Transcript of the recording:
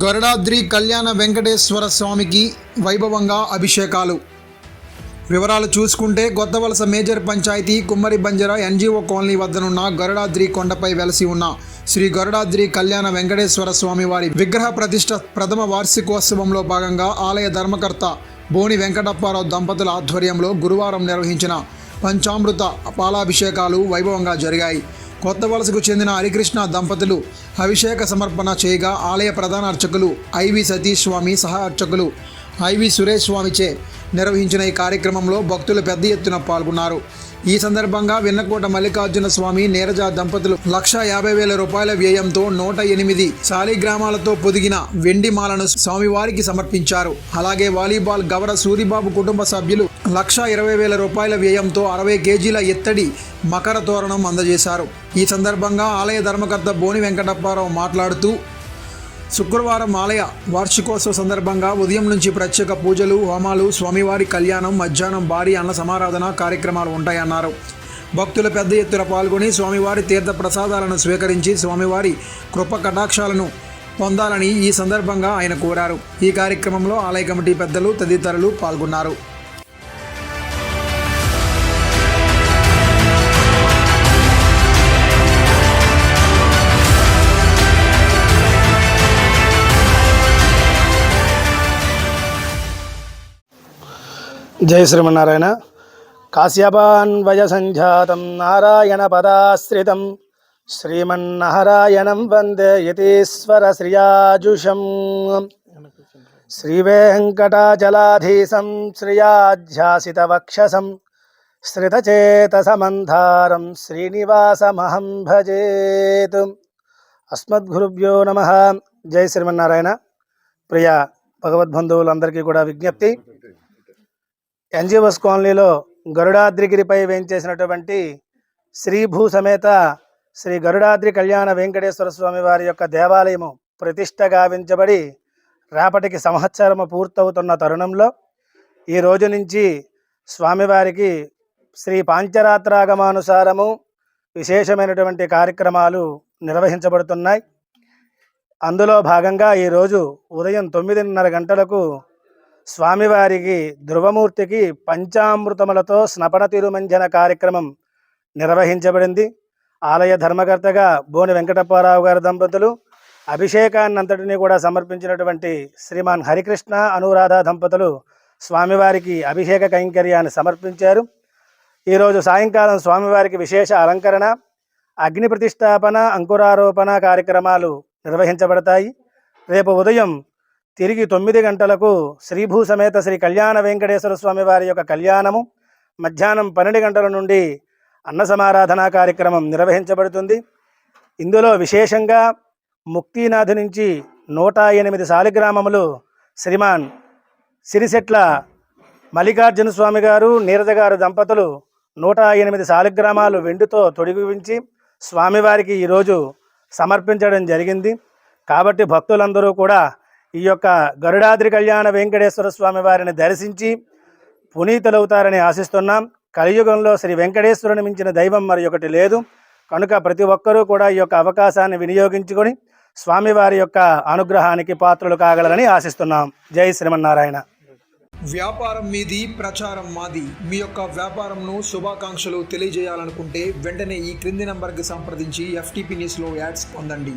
గరుడాద్రి కళ్యాణ వెంకటేశ్వర స్వామికి వైభవంగా అభిషేకాలు. వివరాలు చూసుకుంటే కొత్తవలస మేజర్ పంచాయతీ కుమ్మరి బంజరా ఎన్జిఓ కాలనీ వద్దనున్న గరుడాద్రి కొండపై వెలసి ఉన్న శ్రీ గరుడాద్రి కళ్యాణ వెంకటేశ్వర స్వామి వారి విగ్రహ ప్రతిష్ట ప్రథమ వార్షికోత్సవంలో భాగంగా ఆలయ ధర్మకర్త బోని వెంకటప్పారావు దంపతుల ఆధ్వర్యంలో గురువారం నిర్వహించిన పంచామృత పాలాభిషేకాలు వైభవంగా జరిగాయి. కొత్త వలసకు చెందిన హరికృష్ణ దంపతులు అభిషేక సమర్పణ చేయగా ఆలయ ప్రధాన అర్చకులు ఐవి సతీష్ స్వామి సహా అర్చకులు ఐవి సురేష్ స్వామిచే నిర్వహించిన ఈ కార్యక్రమంలో భక్తులు పెద్ద ఎత్తున పాల్గొన్నారు. ఈ సందర్భంగా వెన్నకోట మల్లికార్జున స్వామి నీరజ దంపతులు లక్ష యాభై వేల రూపాయల వ్యయంతో నూట ఎనిమిది శాలిగ్రామాలతో పొదిగిన వెండి మాలను స్వామివారికి సమర్పించారు. అలాగే వాలీబాల్ గవర సూరిబాబు కుటుంబ సభ్యులు లక్ష ఇరవై వేల రూపాయల వ్యయంతో అరవై కేజీల ఎత్తడి మకర తోరణం అందజేశారు. ఈ సందర్భంగా ఆలయ ధర్మకర్త బోని వెంకటప్పారావు మాట్లాడుతూ శుక్రవారం ఆలయ వార్షికోత్సవ సందర్భంగా ఉదయం నుంచి ప్రత్యేక పూజలు హోమాలు స్వామివారి కళ్యాణం మధ్యాహ్నం భారీ అన్న సమారాధన కార్యక్రమాలు ఉంటాయన్నారు. భక్తులు పెద్ద ఎత్తున పాల్గొని స్వామివారి తీర్థ ప్రసాదాలను స్వీకరించి స్వామివారి కృప కటాక్షాలను పొందాలని ఈ సందర్భంగా ఆయన కోరారు. ఈ కార్యక్రమంలో ఆలయ కమిటీ పెద్దలు తదితరులు పాల్గొన్నారు. జయ శ్రీమన్నారాయణ. కాశ్యపాన్వయ సంజాతం నారాయణ పదాశ్రితం. శ్రీమన్నారాయణం వందే యతీశ్వర శ్రియాజుషం. శ్రీవేంకటాచలాధీశం శ్రియాధ్యాసితవక్షసం. శ్రితచేతసమంధారం శ్రీనివాసమహం భజేత్ అస్మద్గురుభ్యో నమ. జయ శ్రీమన్నారాయణ. ప్రియ భగవద్బంధువులందరికీ కూడా విజ్ఞప్తి. ఎన్జిఓస్ కాలనీలో గరుడాద్రిగిరిపై వేయించేసినటువంటి శ్రీభూ సమేత శ్రీ గరుడాద్రి కళ్యాణ వెంకటేశ్వర స్వామి వారి యొక్క దేవాలయము ప్రతిష్ట గావించబడి రేపటికి సంవత్సరము పూర్తవుతున్న తరుణంలో ఈ రోజు నుంచి స్వామివారికి శ్రీ పాంచరాత్రాగమానుసారము విశేషమైనటువంటి కార్యక్రమాలు నిర్వహించబడుతున్నాయి. అందులో భాగంగా ఈరోజు ఉదయం తొమ్మిదిన్నర గంటలకు స్వామివారికి ధ్రువమూర్తికి పంచామృతములతో స్నపన తిరుమంజన కార్యక్రమం నిర్వహించబడింది. ఆలయ ధర్మకర్తగా బోని వెంకటప్పారావు గారి దంపతులు అభిషేకాన్నంతటినీ కూడా సమర్పించినటువంటి శ్రీమాన్ హరికృష్ణ అనురాధ దంపతులు స్వామివారికి అభిషేక కైంకర్యాన్ని సమర్పించారు. ఈరోజు సాయంకాలం స్వామివారికి విశేష అలంకరణ అగ్ని ప్రతిష్టాపన అంకురారోపణ కార్యక్రమాలు నిర్వహించబడతాయి. రేపు ఉదయం తిరిగి తొమ్మిది గంటలకు శ్రీభూ సమేత శ్రీ కళ్యాణ వెంకటేశ్వర స్వామి వారి యొక్క కళ్యాణము మధ్యాహ్నం పన్నెండు గంటల నుండి అన్న సమారాధనా కార్యక్రమం నిర్వహించబడుతుంది. ఇందులో విశేషంగా ముక్తినాథ్ నుంచి నూట ఎనిమిది సాలిగ్రామములు శ్రీమాన్ సిరిసెట్ల మల్లికార్జున స్వామి గారు నీరజ గారు దంపతులు నూట ఎనిమిది సాలిగ్రామాలు వెండితో తొడిగివించి స్వామివారికి ఈరోజు సమర్పించడం జరిగింది. కాబట్టి భక్తులందరూ కూడా ఈ యొక్క గరుడాద్రి కళ్యాణ వెంకటేశ్వర స్వామి వారిని దర్శించి పునీతులవుతారని ఆశిస్తున్నాం. కలియుగంలో శ్రీ వెంకటేశ్వరుని మించిన దైవం మరి ఒకటి లేదు. కనుక ప్రతి ఒక్కరూ కూడా ఈ యొక్క అవకాశాన్ని వినియోగించుకొని స్వామివారి యొక్క అనుగ్రహానికి పాత్రలు కాగలరని ఆశిస్తున్నాం. జై శ్రీమన్నారాయణ. వ్యాపారం మీది ప్రచారం మాది. మీ యొక్క వ్యాపారంను శుభాకాంక్షలు తెలియజేయాలనుకుంటే వెంటనే ఈ క్రింది నంబర్కి సంప్రదించి ఎఫ్టీపీ న్యూస్లో యాడ్స్ పొందండి.